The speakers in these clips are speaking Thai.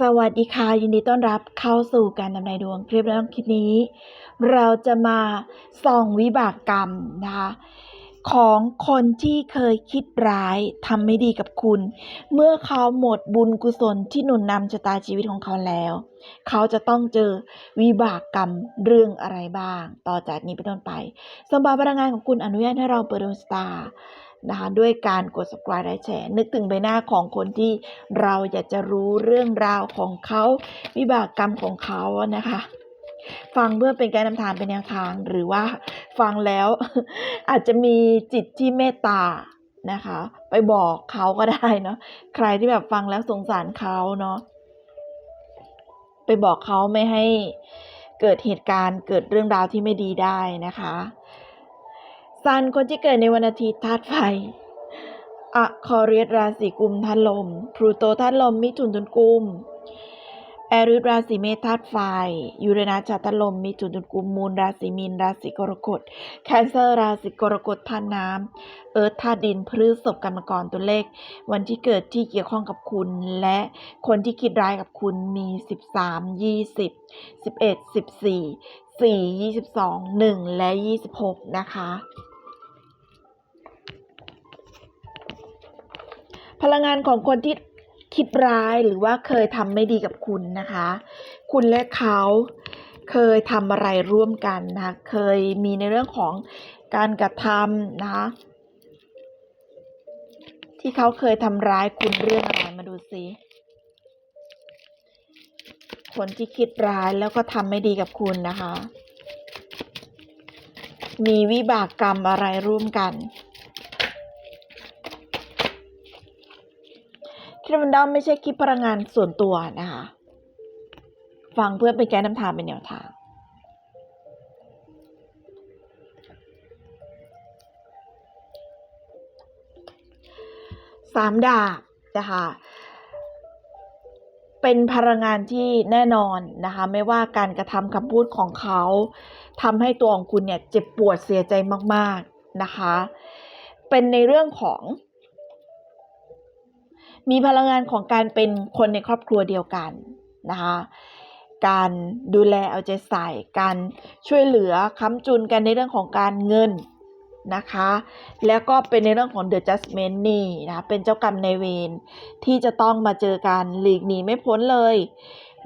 สวัสดีค่ะ ยินดีต้อนรับเข้าสู่การทำนายดวงคลิปแล้วคลิปนี้ เราจะมาส่องวิบากกรรมนะคะของคนที่เคยคิดร้ายทำไม่ดีกับคุณ เมื่อเขาหมดบุญกุศลที่หนุนนำชะตาชีวิตของเขาแล้ว เขาจะต้องเจอวิบากกรรมเรื่องอะไรบ้าง ต่อจากนี้เป็นต้นไป สมบัติพลังงานของคุณอนุญาตให้เราเปิดดวงสตาร์ นะคะด้วยการกด subscribe และแชร์ นึกถึงใบหน้าของคนที่เราอยากจะรู้เรื่องราวของเขาวิบากกรรมของเขานะคะฟังเพื่อเป็นการนำทางเป็นแนวทาง หรือว่าฟังแล้วอาจจะมีจิตที่เมตตานะคะ ไปบอกเขาก็ได้เนาะใครที่แบบฟังแล้วสงสารเขาเนาะไปบอกเขาไม่ให้เกิดเหตุการณ์เกิดเรื่องราวที่ไม่ดีได้นะคะ ซันคนที่เกิดในวันอาทิตย์ธาตุไฟอะคอเรียสราศีกุมธาตุลมพลูโตธาตุลม มิถุนตุลกุม แอริสราศีเมษธาตุไฟ ยูเรนัสจัตลมมีจุดจุดกุม มูลราศีมีนราศีกรกฎ แคนเซอร์ราศีกรกฎธาตุน้ำ เอิร์ธธาตุดิน พฤษภกรรมกรตัวเลข วันที่เกิดที่เกี่ยวข้องกับคุณ และคนที่คิดร้ายกับคุณมี 13 20 11 14 4 22 1 และ 26 นะคะ พลังงานของคนที่คิดร้ายหรือว่าเคยทำไม่ดีกับคุณนะคะ คุณและเขาเคยทำอะไรร่วมกันนะคะเคยมีในเรื่องของการกระทำนะคะที่เขาเคยทำร้ายคุณเรื่องอะไรมาดูซิคนที่คิดร้ายแล้วก็ทำไม่ดีกับคุณนะคะ มีวิบากกรรมอะไรร่วมกัน คลิปมันดอมไม่ใช่คลิปพลังงานส่วนตัวนะคะ ฟังเพื่อเป็นแกนนำทางเป็นแนวทาง สามดาบนะคะเป็นพลังงานที่แน่นอนนะคะไม่ว่าการกระทำคำพูดของเขาทำให้ตัวของคุณเนี่ยเจ็บปวดเสียใจมากๆนะคะ เป็นในเรื่องของ มีพลังงานของการเป็นคนในครอบครัวเดียวกันนะคะการดูแลเอาใจใส่ การช่วยเหลือค้ำจุนกันในเรื่องของการเงินนะคะ แล้วก็เป็นในเรื่องของ The Judgment นี่นะคะเป็นเจ้ากรรมในายเวรที่จะต้องมาเจอกันหลีกหนีไม่พ้นเลย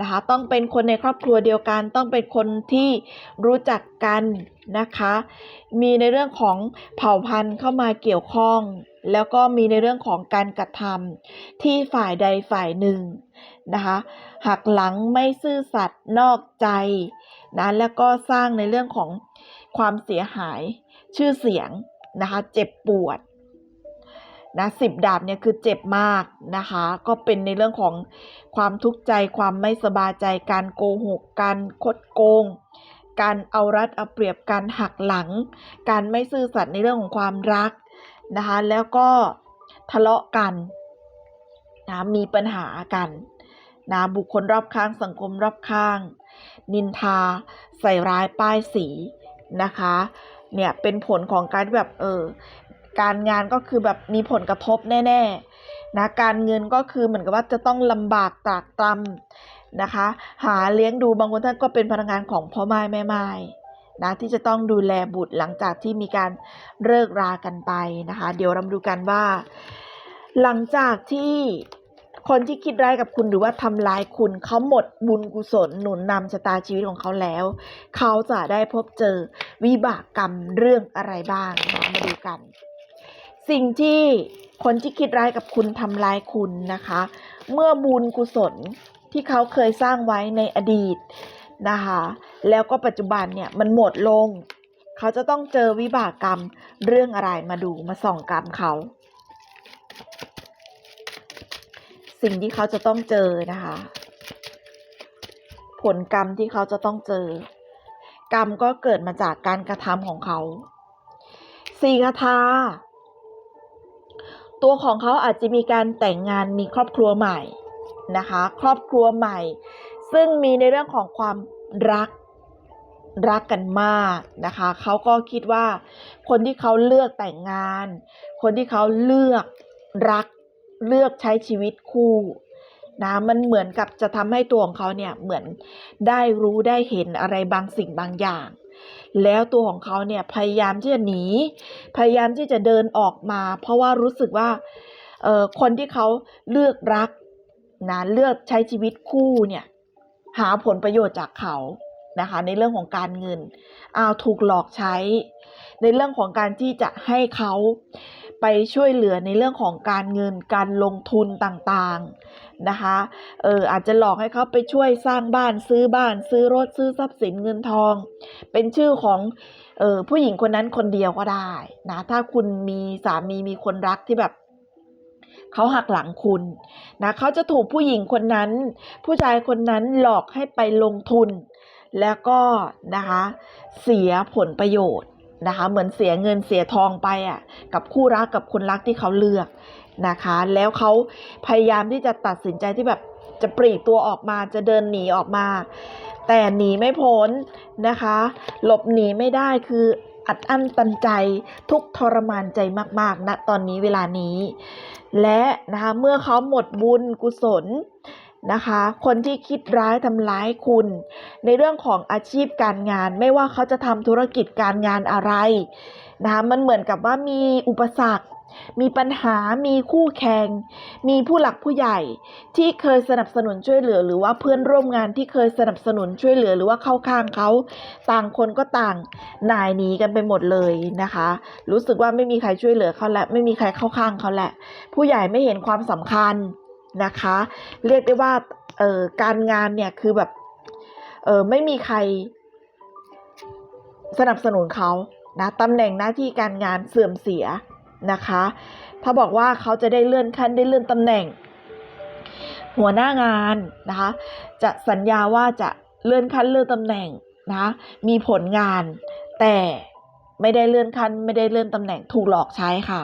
นะคะ ต้องเป็นคนในครอบครัวเดียวกัน ต้องเป็นคนที่รู้จักกันนะคะ มีในเรื่องของเผ่าพันธุ์เข้ามาเกี่ยวข้อง แล้วก็มีในเรื่องของการกระทำที่ฝ่ายใดฝ่ายหนึ่งนะคะหักหลังไม่ซื่อสัตย์นอกใจนะแล้วก็สร้างในเรื่องของความเสียหายชื่อเสียงนะคะ เจ็บปวด นะสิบดาบเนี่ยคือเจ็บมากนะคะ ก็เป็นในเรื่องของความทุกข์ใจความไม่สบายใจการโกหก การคดโกง การเอารัดเอาเปรียบการหักหลัง การไม่ซื่อสัตย์ในเรื่องของความรักนะคะแล้วก็ทะเลาะกันนะมีปัญหากันนะบุคคลรอบข้างสังคมรอบข้าง นินทา ใส่ร้ายป้ายสีนะคะเนี่ยเป็นผลของการแบบเออ การงานก็คือแบบมีผลกระทบแน่ๆนะการเงินก็คือเหมือนกับว่าจะต้องลำบากตรากตรำนะคะ หาเลี้ยงดูบางคนท่านก็เป็นพนักงานของพ่อไม้แม่ไม้นะที่จะต้องดูแลบุตรหลังจากที่มีการเลิกรากันไปนะคะ เดี๋ยวเราดูกันว่า หลังจากที่คนที่คิดร้ายกับคุณหรือว่าทำร้ายคุณเขาหมดบุญกุศลหนุนนำชะตาชีวิตของเขาแล้ว เขาจะได้พบเจอวิบากกรรมเรื่องอะไรบ้างนะมาดูกัน สิ่งที่คนที่คิดร้ายกับคุณทำร้ายคุณนะคะ เมื่อบุญกุศลที่เขาเคยสร้างไว้ในอดีตนะคะ แล้วก็ปัจจุบันเนี่ยมันหมดลง เขาจะต้องเจอวิบากกรรมเรื่องอะไรมาดูมาส่องกรรมเขา สิ่งที่เขาจะต้องเจอนะคะ ผลกรรมที่เขาจะต้องเจอ กรรมก็เกิดมาจากการกระทำของเขาสี่คาถา ตัวของเขาอาจจะมีการแต่งงานมีครอบครัวใหม่นะคะ ครอบครัวใหม่ ซึ่งมีในเรื่องของความรักรักกันมากนะคะเขาก็คิดว่าคนที่เขาเลือกแต่งงาน คนที่เขาเลือกรักเลือกใช้ชีวิตคู่นะมันเหมือนกับจะทำให้ตัวของเขาเนี่ยเหมือนได้รู้ได้เห็นอะไรบางสิ่งบางอย่าง แล้วตัวของเขาเนี่ยพยายามที่จะหนี พยายามที่จะเดินออกมา เพราะว่ารู้สึกว่าเออคนที่เขาเลือกรักนะเลือกใช้ชีวิตคู่เนี่ยหาผลประโยชน์จากเขานะคะในเรื่องของการเงินเอาถูกหลอกใช้ ในเรื่องของการที่จะให้เขา ไปช่วยเหลือในเรื่องของการเงินการลงทุนต่างๆนะคะเอออาจจะหลอกให้เขาไปช่วยสร้างบ้านซื้อบ้าน ซื้อรถซื้อทรัพย์สินเงินทอง เป็นชื่อของเออผู้หญิงคนนั้นคนเดียวก็ได้นะถ้าคุณมีสามีมีคนรักที่แบบเขาหักหลังคุณนะเขาจะถูกผู้หญิงคนนั้น ผู้ชายคนนั้นหลอกให้ไปลงทุน แล้วก็นะคะเสียผลประโยชน์ นะคะ เหมือนเสียเงินเสียทองไปอะกับคู่รักกับคนรักที่เขาเลือกนะคะ แล้วเขาพยายามที่จะตัดสินใจที่แบบจะปลีกตัวออกมาจะเดินหนีออกมา แต่หนีไม่พ้นนะคะ หลบหนีไม่ได้คืออัดอั้นตันใจทุกทรมานใจมากๆณตอนนี้เวลานี้ และนะคะเมื่อเขาหมดบุญกุศล นะคะ คนที่คิดร้ายทำร้ายคุณ ในเรื่องของอาชีพการงาน ไม่ว่าเขาจะทำธุรกิจการงานอะไรนะคะมันเหมือนกับว่ามีอุปสรรค มีปัญหามีคู่แข่งมีผู้หลักผู้ใหญ่ที่เคยสนับสนุนช่วยเหลือ หรือว่าเพื่อนร่วมงานที่เคยสนับสนุนช่วยเหลือ หรือว่าเข้าข้างเขาต่างคนก็ต่างนายหนีกันไปหมดเลยนะคะ รู้สึกว่าไม่มีใครช่วยเหลือเขาและไม่มีใครเข้าข้างเขาแหละ ผู้ใหญ่ไม่เห็นความสำคัญ นะคะ เรียกได้ว่าเออการงานเนี่ยคือแบบเออไม่มีใคร สนับสนุนเขานะตำแหน่งหน้าที่การงานเสื่อมเสียนะคะ ถ้าบอกว่าเขาจะได้เลื่อนขั้นได้เลื่อนตำแหน่ง หัวหน้างานนะคะ จะสัญญาว่าจะเลื่อนขั้นเลื่อนตำแหน่งนะมีผลงานแต่ไม่ได้เลื่อนขั้นไม่ได้เลื่อนตำแหน่งถูกหลอกใช้ค่ะ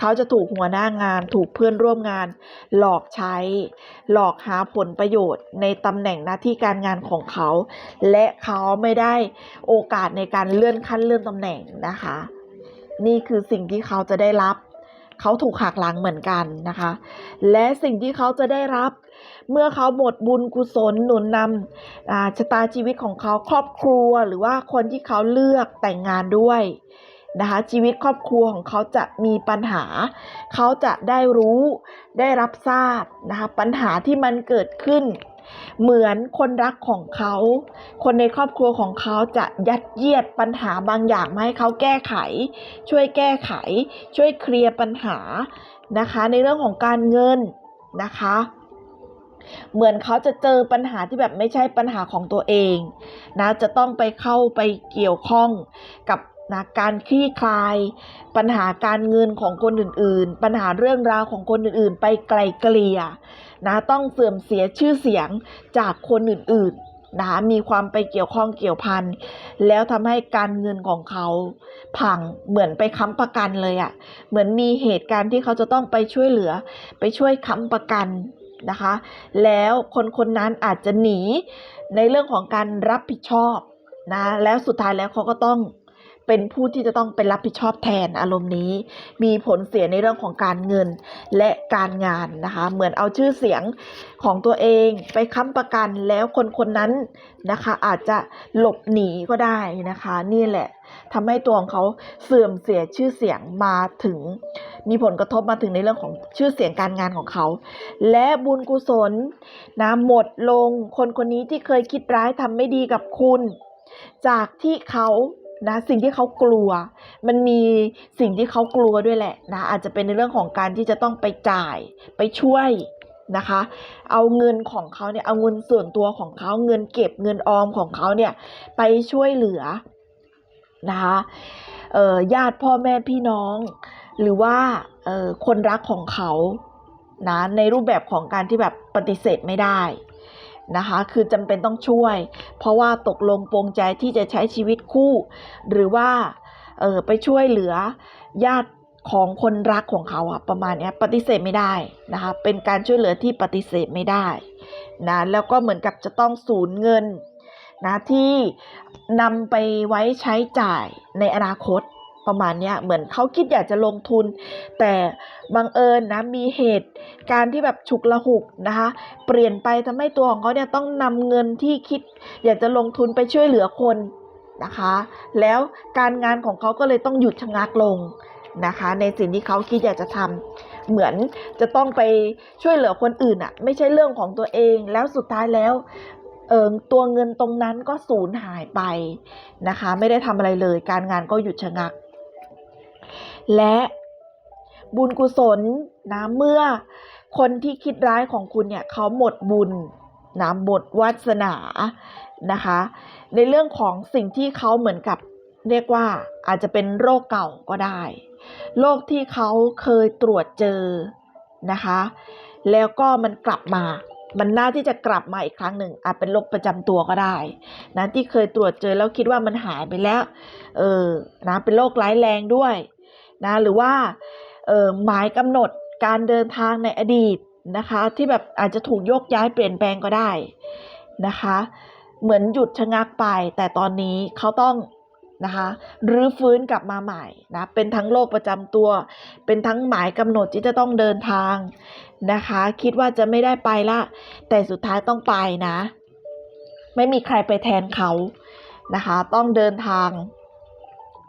เขาจะถูกหัวหน้างานถูกเพื่อนร่วมงาน หลอกใช้ หลอกหาผลประโยชน์ในตำแหน่งหน้าที่การงานของเขา และเขาไม่ได้โอกาสในการเลื่อนขั้นเลื่อนตำแหน่งนะคะ นี่คือสิ่งที่เขาจะได้รับ เขาถูกหักหลังเหมือนกันนะคะ และสิ่งที่เขาจะได้รับเมื่อเขาหมดบุญกุศลหนุนนำชะตาชีวิตของเขาครอบครัวหรือว่าคนที่เขาเลือกแต่งงานด้วย นะคะชีวิตครอบครัวของเขาจะมีปัญหา เขาจะได้รู้ได้รับทราบนะคะปัญหาที่มันเกิดขึ้น เหมือนคนรักของเขา คนในครอบครัวของเขาจะยัดเยียดปัญหาบางอย่างมาให้เขาแก้ไข ช่วยแก้ไข ช่วยเคลียร์ปัญหานะคะ ในเรื่องของการเงินนะคะเหมือนเขาจะเจอปัญหาที่แบบไม่ใช่ปัญหาของตัวเองนะจะต้องไปเข้าไปเกี่ยวข้องกับ นะการคลี่คลาย ปัญหาการเงินของคนอื่น ๆ ปัญหาเรื่องราวของคนอื่น ๆ ไปไกลเกลี่ยนะต้องเสื่อมเสียชื่อเสียงจากคนอื่น ๆนะมีความไปเกี่ยวข้องเกี่ยวพันแล้วทำให้การเงินของเขาพังเหมือนไปค้ำประกันเลยอะ่ะเหมือนมีเหตุการณ์ที่เขาจะต้องไปช่วยเหลือ ไปช่วยค้ำประกันนะคะ แล้วคนคนนั้นอาจจะหนีในเรื่องของการรับผิดชอบนะแล้วสุดท้ายแล้วเขาก็ต้อง เป็นผู้ที่จะต้องเป็นรับผิดชอบแทนอารมณ์นี้ มีผลเสียในเรื่องของการเงินและการงานนะคะ เหมือนเอาชื่อเสียงของตัวเองไปค้ำประกันแล้วคนคนนั้นนะคะ อาจจะหลบหนีก็ได้นะคะ นี่แหละทำให้ตัวของเขาเสื่อมเสียชื่อเสียงมาถึง มีผลกระทบมาถึงในเรื่องของชื่อเสียงการงานของเขา และบุญกุศลนะหมดลงคนคนนี้ที่เคยคิดร้ายทำไม่ดีกับคุณ จากที่เขา นะสิ่งที่เขากลัว มันมีสิ่งที่เขากลัวด้วยแหละนะอาจจะเป็นในเรื่องของการที่จะต้องไปจ่ายไปช่วยนะคะ เอาเงินของเขาเนี่ยเอาเงินส่วนตัวของเขาเงินเก็บเงินออมของเขาเนี่ยไปช่วยเหลือนะคะเออญาติพ่อแม่พี่น้อง หรือว่าคนรักของเขานะในรูปแบบของการที่แบบปฏิเสธไม่ได้ นะคะ คือจำเป็นต้องช่วย เพราะว่าตกลงปรงใจที่จะใช้ชีวิตคู่ หรือว่าเออไปช่วยเหลือญาติของคนรักของเขาอะประมาณนี้ปฏิเสธไม่ได้นะคะ เป็นการช่วยเหลือที่ปฏิเสธไม่ได้นะแล้วก็เหมือนกับจะต้องสูญเงินนะที่นำไปไว้ใช้จ่ายในอนาคต ประมาณเนี้ยเหมือนเขาคิดอยากจะลงทุน แต่บังเอิญนะมีเหตุการณ์ที่แบบฉุกละหุกนะคะ เปลี่ยนไปทำให้ตัวของเขาเนี่ยต้องนำเงินที่คิด อยากจะลงทุนไปช่วยเหลือคนนะคะ แล้วการงานของเขาก็เลยต้องหยุดชะงักลงนะคะ ในสิ่งที่เขาคิดอยากจะทำเหมือนจะต้องไปช่วยเหลือคนอื่นอะไม่ใช่เรื่องของตัวเองแล้วสุดท้ายแล้วเออตัวเงินตรงนั้นก็สูญหายไปนะคะ ไม่ได้ทำอะไรเลย การงานก็หยุดชะงัก และบุญกุศลนะเมื่อคนที่คิดร้ายของคุณเนี่ยเขาหมดบุญนะหมดวาสนานะคะ ในเรื่องของสิ่งที่เขาเหมือนกับเรียกว่าอาจจะเป็นโรคเก่าก็ได้ โรคที่เขาเคยตรวจเจอนะคะ แล้วก็มันกลับมา มันน่าที่จะกลับมาอีกครั้งหนึ่งอาจเป็นโรคประจำตัวก็ได้นะที่เคยตรวจเจอแล้วคิดว่ามันหายไปแล้ว เออนะเป็นโรคร้ายแรงด้วย นะหรือว่าหมายกำหนดการเดินทางในอดีตนะคะ ที่แบบอาจจะถูกโยกย้ายเปลี่ยนแปลงก็ได้นะคะ เหมือนหยุดชะงักไป แต่ตอนนี้เขาต้องนะคะรื้อฟื้นกลับมาใหม่นะเป็นทั้งโรคประจำตัว เป็นทั้งหมายกำหนดที่จะต้องเดินทางนะคะ คิดว่าจะไม่ได้ไปละ แต่สุดท้ายต้องไปนะ ไม่มีใครไปแทนเขานะคะ ต้องเดินทาง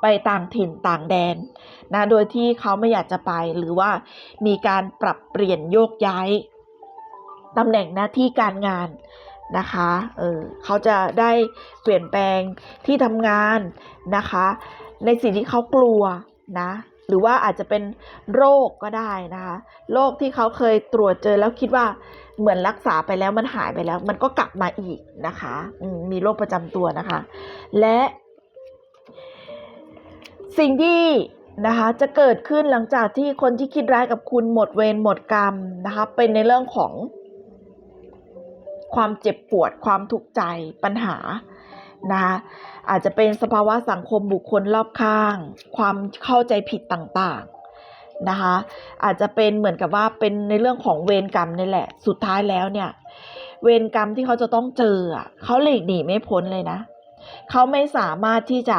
ไปต่างถิ่นต่างแดนนะโดยที่เขาไม่อยากจะไปหรือว่ามีการปรับเปลี่ยนโยกย้ายตำแหน่งหน้าที่การงานนะคะ เออเขาจะได้เปลี่ยนแปลงที่ทำงานนะคะ ในสิ่งที่เขากลัวนะ หรือว่าอาจจะเป็นโรคก็ได้นะคะ โรคที่เขาเคยตรวจเจอแล้วคิดว่าเหมือนรักษาไปแล้วมันหายไปแล้ว มันก็กลับมาอีกนะคะมมีโรคประจำตัวนะคะ และ สิ่งที่นะคะจะเกิดขึ้นหลังจากที่คนที่คิดร้ายกับคุณหมดเวรหมดกรรมนะคะเป็นในเรื่องของ ความเจ็บปวดความทุกข์ใจปัญหานะคะอาจจะเป็นสภาวะสังคมบุคคลรอบข้าง ความเข้าใจผิดต่างๆนะคะอาจจะเป็นเหมือนกับว่าเป็นในเรื่องของเวรกรรมนี่แหละ สุดท้ายแล้วเนี่ย เวรกรรมที่เขาจะต้องเจอเขาหลีกหนีไม่พ้นเลยนะ เขาไม่สามารถที่จะ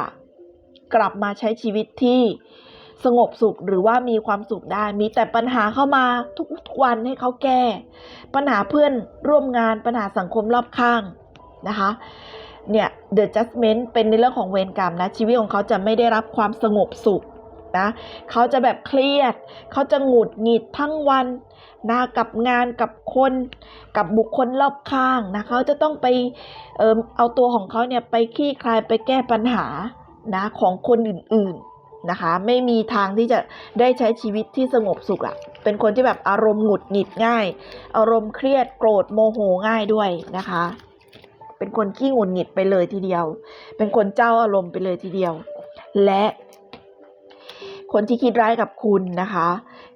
กลับมาใช้ชีวิตที่สงบสุขหรือว่ามีความสุขได้ มีแต่ปัญหาเข้ามาทุกวันให้เขาแก้ ปัญหาเพื่อนร่วมงานปัญหาสังคมรอบข้างนะคะเนี่ย the judgment เป็นในเรื่องของเวรกรรมนะ ชีวิตของเขาจะไม่ได้รับความสงบสุขนะเขาจะแบบเครียด เขาจะหงุดหงิดทั้งวันนะกับงานกับคนกับบุคคลรอบข้างนะเขาจะต้องไปเออเอาตัวของเขาเนี่ยไปคลี่คลายไปแก้ปัญหา นะของคนอื่นๆนะคะ ไม่มีทางที่จะได้ใช้ชีวิตที่สงบสุขอะเป็นคนที่แบบอารมณ์หงุดหงิดง่าย อารมณ์เครียดโกรธโมโหง่ายด้วยนะคะ เป็นคนขี้หงุดหงิดไปเลยทีเดียว เป็นคนเจ้าอารมณ์ไปเลยทีเดียว และคนที่คิดร้ายกับคุณนะคะ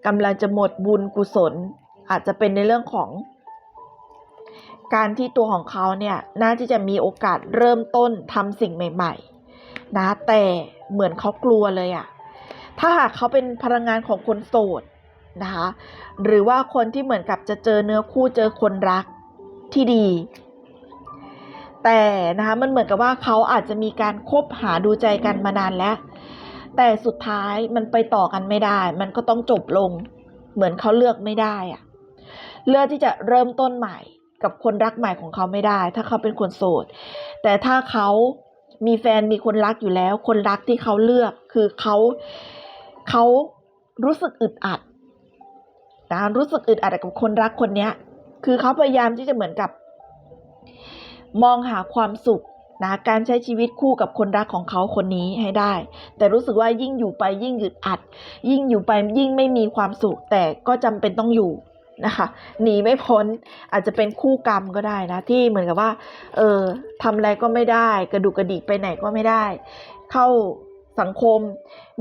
กำลังจะหมดบุญกุศล อาจจะเป็นในเรื่องของ การที่ตัวของเขาเนี่ยน่าที่จะมีโอกาสเริ่มต้นทำสิ่งใหม่ ๆ นะแต่เหมือนเขากลัวเลยอะถ้าหากเขาเป็นพลังงานของคนโสดนะคะหรือว่าคนที่เหมือนกับจะเจอเนื้อคู่เจอคนรักที่ดี แต่นะคะมันเหมือนกับว่าเขาอาจจะมีการคบหาดูใจกันมานานแล้ว แต่สุดท้ายมันไปต่อกันไม่ได้ มันก็ต้องจบลง เหมือนเขาเลือกไม่ได้อะเลือกที่จะเริ่มต้นใหม่กับคนรักใหม่ของเขาไม่ได้ ถ้าเขาเป็นคนโสด แต่ถ้าเขา มีแฟนมีคนรักอยู่แล้ว คนรักที่เขาเลือก คือเขาเขารู้สึกอึดอัดนะรู้สึกอึดอัดกับคนรักคนเนี้ย คือเขาพยายามที่จะเหมือนกับ มองหาความสุขนะการใช้ชีวิตคู่กับคนรักของเขาคนนี้ให้ได้ แต่รู้สึกว่ายิ่งอยู่ไปยิ่งอึดอัด ยิ่งอยู่ไปยิ่งไม่มีความสุข แต่ก็จำเป็นต้องอยู่ นะคะหนีไม่พ้นอาจจะเป็นคู่กรรมก็ได้นะ ที่เหมือนกับว่า เออทำอะไรก็ไม่ได้ กระดุกกระดิกไปไหนก็ไม่ได้ เข้าสังคม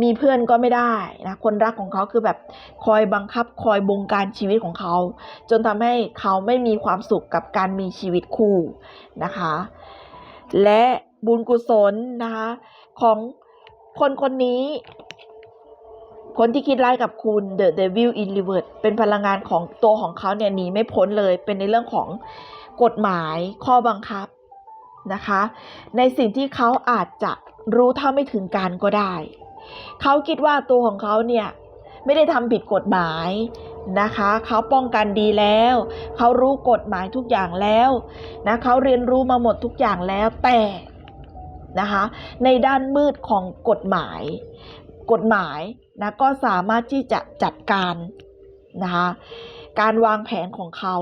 มีเพื่อนก็ไม่ได้นะคนรักของเขาคือแบบคอยบังคับคอยบงการชีวิตของเขา จนทำให้เขาไม่มีความสุขกับการมีชีวิตคู่นะคะ และบุญกุศลนะคะของคนคนนี้ คนที่คิดร้ายกับคุณ The Devil in Reverse เป็นพลังงานของตัวของเขาเนี่ยหนีไม่พ้นเลย เป็นในเรื่องของกฎหมายข้อบังคับนะคะ ในสิ่งที่เขาอาจจะรู้เท่าไม่ถึงการก็ได้ เขาคิดว่าตัวของเขาเนี่ยไม่ได้ทำผิดกฎหมายนะคะ เขาป้องกันดีแล้ว เขารู้กฎหมายทุกอย่างแล้วนะเขาเรียนรู้มาหมดทุกอย่างแล้วแต่นะคะ ในด้านมืดของกฎหมาย กฎหมาย นะก็สามารถที่จะจัดการนะคะการวางแผนของเขา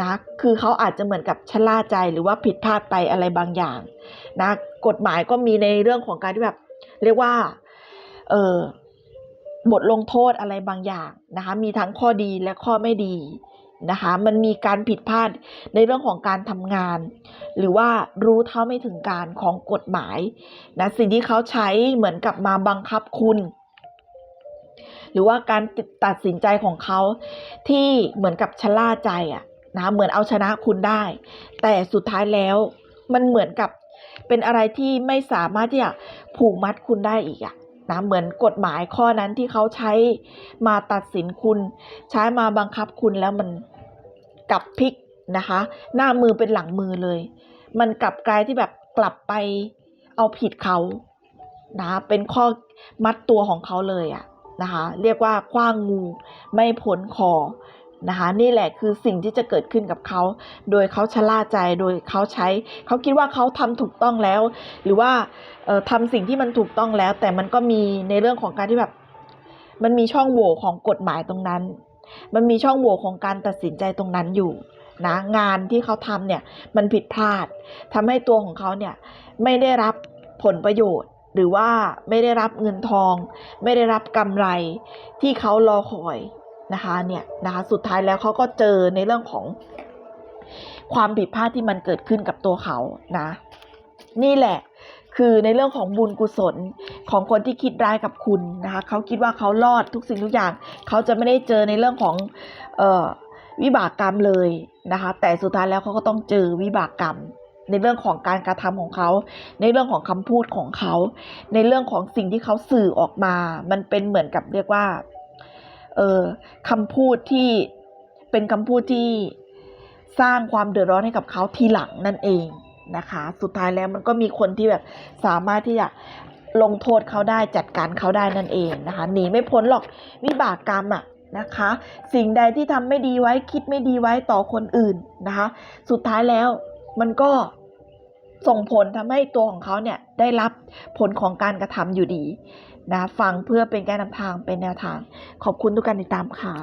นะคือเขาอาจจะเหมือนกับชะล่าใจหรือว่าผิดพลาดไปอะไรบางอย่างนะกฎหมายก็มีในเรื่องของการที่แบบเรียกว่าเออบทลงโทษอะไรบางอย่างนะคะมีทั้งข้อดีและข้อไม่ดีนะคะมันมีการผิดพลาดในเรื่องของการทำงาน หรือว่ารู้เท่าไม่ถึงการของกฎหมายนะสิ่งที่เขาใช้เหมือนกับมาบังคับคุณ หรือว่าการตัดสินใจของเขาที่เหมือนกับชะล่าใจอะนะเหมือนเอาชนะคุณได้ แต่สุดท้ายแล้วมันเหมือนกับเป็นอะไรที่ไม่สามารถที่จะผูกมัดคุณได้อีกอะนะเหมือนกฎหมายข้อนั้นที่เขาใช้มาตัดสินคุณ ใช้มาบังคับคุณแล้วมันกลับพลิกนะคะ หน้ามือเป็นหลังมือเลย มันกลับกลายที่แบบกลับไปเอาผิดเขานะเป็นข้อมัดตัวของเขาเลยอะ นะคะเรียกว่าคว้างงูไม่พ้นคอนะคะนี่แหละคือสิ่งที่จะเกิดขึ้นกับเขา โดยเขาชะล่าใจโดยเขาใช้ เขาคิดว่าเขาทำถูกต้องแล้ว หรือว่าเอ่อทำสิ่งที่มันถูกต้องแล้ว แต่มันก็มีในเรื่องของการที่แบบ มันมีช่องโหว่ของกฎหมายตรงนั้น มันมีช่องโหว่ของการตัดสินใจตรงนั้นอยู่นะงานที่เขาทำเนี่ยมันผิดพลาดทำให้ตัวของเขาเนี่ยไม่ได้รับผลประโยชน์ หรือว่าไม่ได้รับเงินทอง ไม่ได้รับกำไรที่เขารอคอยนะคะเนี่ยนะคะสุดท้ายแล้วเขาก็เจอในเรื่องของความผิดพลาดที่มันเกิดขึ้นกับตัวเขานะ นี่แหละคือในเรื่องของบุญกุศลของคนที่คิดร้ายกับคุณนะคะเขาคิดว่าเขารอดทุกสิ่งทุกอย่างเขาจะไม่ได้เจอในเรื่องของออวิบากกรรมเลยนะคะแต่สุดท้ายแล้วเขาก็ต้องเจอวิบากกรรม ในเรื่องของการกระทำของเขา ในเรื่องของคำพูดของเขา ในเรื่องของสิ่งที่เขาสื่อออกมา มันเป็นเหมือนกับเรียกว่า เออคำพูดที่เป็นคำพูดที่สร้างความเดือดร้อนให้กับเขาทีหลังนั่นเองนะคะ สุดท้ายแล้วมันก็มีคนที่แบบสามารถที่จะลงโทษเขาได้จัดการเขาได้นั่นเองนะคะหนีไม่พ้นหรอกวิบากกรรมอะนะคะ สิ่งใดที่ทำไม่ดีไว้คิดไม่ดีไว้ต่อคนอื่นนะคะ สุดท้ายแล้ว มันก็ส่งผลทำให้ตัวของเขาเนี่ยได้รับผลของการกระทำอยู่ดีนะฟังเพื่อเป็นการนำทางเป็นแนวทาง ขอบคุณทุกการติดตามค่ะ